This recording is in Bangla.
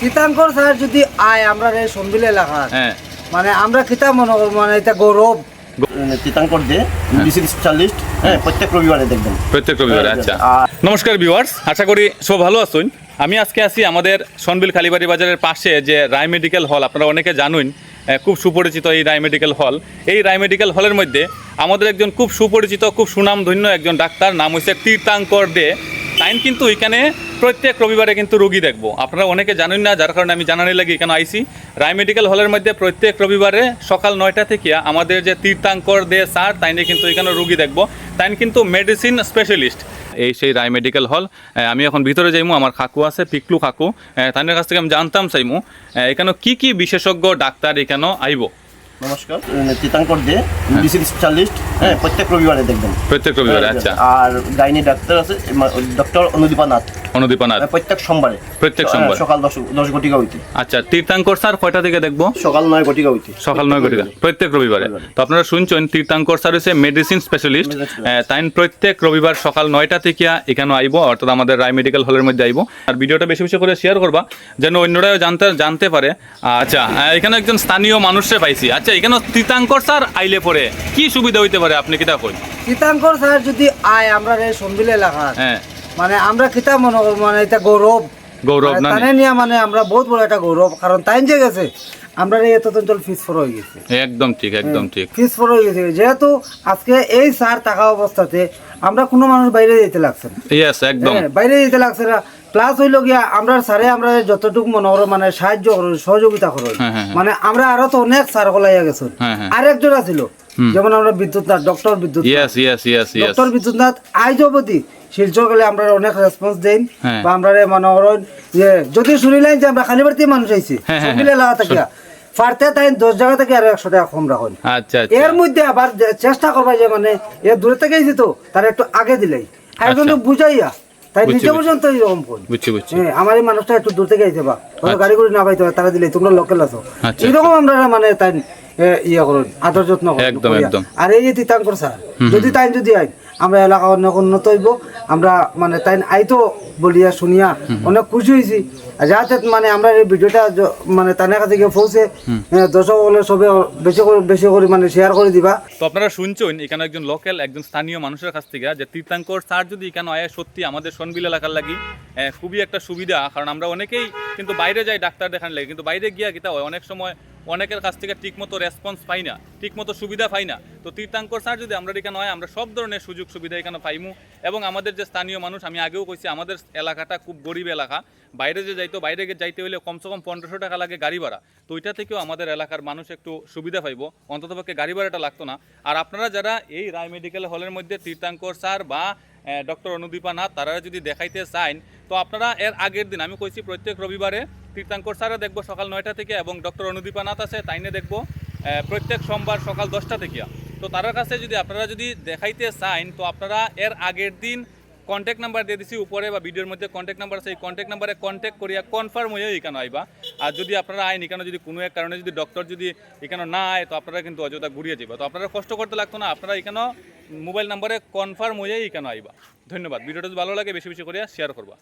তীতাঙ্কর স্যার যদি আয় আমরা এই সন্দিল এলাকা। হ্যাঁ। মানে আমরা কিতা মনে মানে এটা গৌরব। তীতাঙ্কর দে মেডিসিন স্পেশালিস্ট হ্যাঁ প্রত্যেক রবিবারে দেখবেন। প্রত্যেক রবিবারে আচ্ছা। নমস্কার ভিউয়ার্স আশা করি সব ভালো আছেন। আমি আজকে আছি আমাদের সনবিল কালীবাড়ি বাজারের পাশে যে রায় মেডিকেল হল আপনারা অনেকে জানুন খুব সুপরিচিত এই রায় মেডিকেল হল। এই রায় মেডিকেল হলের মধ্যে আমাদের একজন খুব সুপরিচিত খুব সুনামধন্য একজন ডাক্তার নাম হচ্ছে তীর্থাঙ্কর দে। তাইন কিন্তু এখানে প্রত্যেক রবিবারে কিন্তু রুগী দেখব। আপনারা অনেকে জানেন না, যার কারণে আমি জানানি লাগে এখানে আইসি। রায় মেডিকেল হলের মধ্যে প্রত্যেক রবিবারে সকাল নয়টা থেকে আমাদের যে তীর্থাঙ্কর দে স্যার, তাইনে কিন্তু এখানে রুগী দেখব। তাইন কিন্তু মেডিসিন স্পেশালিস্ট। এই সেই রায় মেডিকেল হল। আমি এখন ভিতরে যাইমু, আমার কাকু আছে, পিকলু কাকু। তাদের কাছ থেকে আমি জানতাম চাইমু। এখানে কি কি বিশেষজ্ঞ, ডাক্তার এখানে আইব? নমস্কার তিতাঙ্কর দে মেডিসিন স্পেশালিস্ট হ্যাঁ প্রত্যেক রবিবারে দেখবেন। প্রত্যেক রবিবারে আচ্ছা। আর গাইনি ডাক্তার আছে ডক্টর অনুদীপা নাথ। অনুদীপনাথ। প্রত্যেক সোমবারে। প্রত্যেক সোমবার। সকাল দশ দশ ঘটিকা হইতে। আচ্ছা তীর্থাঙ্কর স্যার কয়টা থেকে দেখব? সকাল নয় ঘটিকা হইতে। সকাল নয় ঘটিকা। প্রত্যেক রবিবারে। তো আপনারা শুনছেন তীর্থাঙ্কর স্যার হচ্ছে মেডিসিন স্পেশালিস্ট তাই প্রত্যেক রবিবার সকাল নয়টা থেকে এখানে আইব অর্থাৎ আমাদের রায় মেডিকেল হলের মধ্যে আইব। আর ভিডিওটা বেশি বেশি করে শেয়ার করবা যেন অন্যরাও জানতে জানতে পারে। আচ্ছা এখানে একজন স্থানীয় মানুষে পাইছি। আচ্ছা এখানে তীর্থাঙ্কর স্যার আইলে পরে কি সুবিধা হইতে পারে? আপনি কিতা কই তীতাঙ্কর স্যার যদি আয় আমরা সন্দিল এলাকা হ্যাঁ। মানে আমরা কিতা মনে মানে এটা গৌরব। গৌরব না তানে নিয়ে মানে আমরা বহুত বড় একটা গৌরব কারণ তাই যে গেছে আমরা এই এত অঞ্চল ফিস ফর হয়ে গেছে। একদম ঠিক একদম ঠিক। ফিস ফর হয়ে গেছে। যেহেতু আজকে এই সার থাকা অবস্থাতে আমরা কোনো মানুষ বাইরে যেতে লাগছে না। ইয়েস একদম। হ্যাঁ, বাইরে যেতে লাগছে না। প্লাস হইল গিয়া আমরা স্যারে আমরা যতটুকু মনে করো মানে সাহায্য করো সহযোগিতা করো। হ্যাঁ, হ্যাঁ, হ্যাঁ। মানে আমরা আরও তো অনেক স্যার গলাইয়া গেছেন। আরেকজন আছিল যেমন আমরা বিদ্যুৎ নাথ ডক্টর বিদ্যুৎ ডক্টর বিদ্যুৎ নাথ আজ অবধি শিলচর গেলে আমরা অনেক রেসপন্স দেন। বা আমরা মনে যে যদি শুনিলেন যে আমরা খালিবাড়িতে মানুষ আইছি হ্যাঁ, লাগা থেকে ফারতে তাই দশ জায়গা থেকে আরও একশো টাকা কম রাখুন। আচ্ছা এর আচ্ছা মধ্যে আবার চেষ্টা করবা যে মানে এ দূরে থেকে আইছি তো তার একটু আগে দিলেই। একজন বুঝাইয়া তাই নিচে। পর্যন্ত এরকম ফোন বুঝছি বুঝছি হ্যাঁ আমার এই মানুষটা একটু দূর থেকে আইতে বা হয়তো গাড়ি করে না পাইতে তারা দিলে তোমরা লোকাল আছো আচ্ছা। এরকম আমরা মানে তাই ইয়া করুন আদর যত্ন করুন, একদম। একদম। আর এই যে তিতাঙ্কর স্যার যদি তাই যদি আইন আমরা এলাকা অনেক উন্নত হইব। আমরা মানে তাই আইতো বলিয়া শুনিয়া অনেক খুশি হয়েছি যাতে মানে আমরা এই ভিডিওটা মানে তাদের কাছে গিয়ে পৌঁছে দর্শক হলে সবে বেশি করে বেশি করে মানে শেয়ার করে দিবা। তো আপনারা শুনছেন এখানে একজন লোকাল একজন স্থানীয় মানুষের কাছ থেকে। যে তীর্থাঙ্কর স্যার যদি এখানে আয় সত্যি আমাদের সনবিল এলাকার লাগি খুবই একটা সুবিধা। কারণ আমরা অনেকেই কিন্তু বাইরে যাই ডাক্তার দেখান লাগে কিন্তু বাইরে গিয়া কিতা হয়। অনেক সময় অনেকের কাছ থেকে ঠিকমতো রেসপন্স পাই না, ঠিকমতো সুবিধা পাই না। তো তীর্থাঙ্কর স্যার যদি আমরা এখানে হয় আমরা সব ধরনের সুযোগ সুবিধা এখানে পাইমু। এবং আমাদের যে স্থানীয় মানুষ, আমি আগেও কইছি, আমাদের এলাকাটা খুব গরিব এলাকা। বাইরে যে যাইতো, বাইরে যাইতে হলে কমসে কম পনেরোশো টাকা লাগে গাড়ি ভাড়া। তো ওইটা থেকেও আমাদের এলাকার মানুষ একটু সুবিধা পাইব। অন্ততপক্ষে গাড়ি ভাড়াটা লাগতো না। আর আপনারা যারা এই রায় মেডিকেল হলের মধ্যে তীর্থাঙ্কর স্যার বা ডক্টর অনুদীপা নাথ, তারা যদি দেখাইতে চান তো আপনারা এর আগের দিন, আমি কইছি প্রত্যেক রবিবারে তীর্থাঙ্কর স্যারও দেখব সকাল নয়টা থেকে এবং ডক্টর অনুদীপা নাথ আছে, তাইনে দেখব প্রত্যেক সোমবার সকাল দশটা থেকে। তো তার কাছে যদি আপনারা যদি দেখাইতে চান, তো আপনারা এর আগের দিন কন্ট্যাক্ট নাম্বার দিয়ে দিছি, উপরে বা ভিডিওর মধ্যে কন্ট্যাক্ট নাম্বার আছে, এই কন্ট্যাক্ট নাম্বারে কন্ট্যাক্ট করিয়া কনফার্ম হয়ে এখানে আইবা। আর যদি আপনারা আইন, এখানে যদি কোনো এক কারণে যদি ডক্টর যদি এখানে না আয়, তো আপনারা কিন্তু অযথা ঘুরিয়ে যাবে তো আপনারা কষ্ট করতে লাগতো না, আপনারা এখানে মোবাইল নাম্বারে কনফার্ম হয়ে এখানে আইবা। ধন্যবাদ, ভিডিওটা যদি ভালো লাগে বেশি বেশি করে শেয়ার করবা।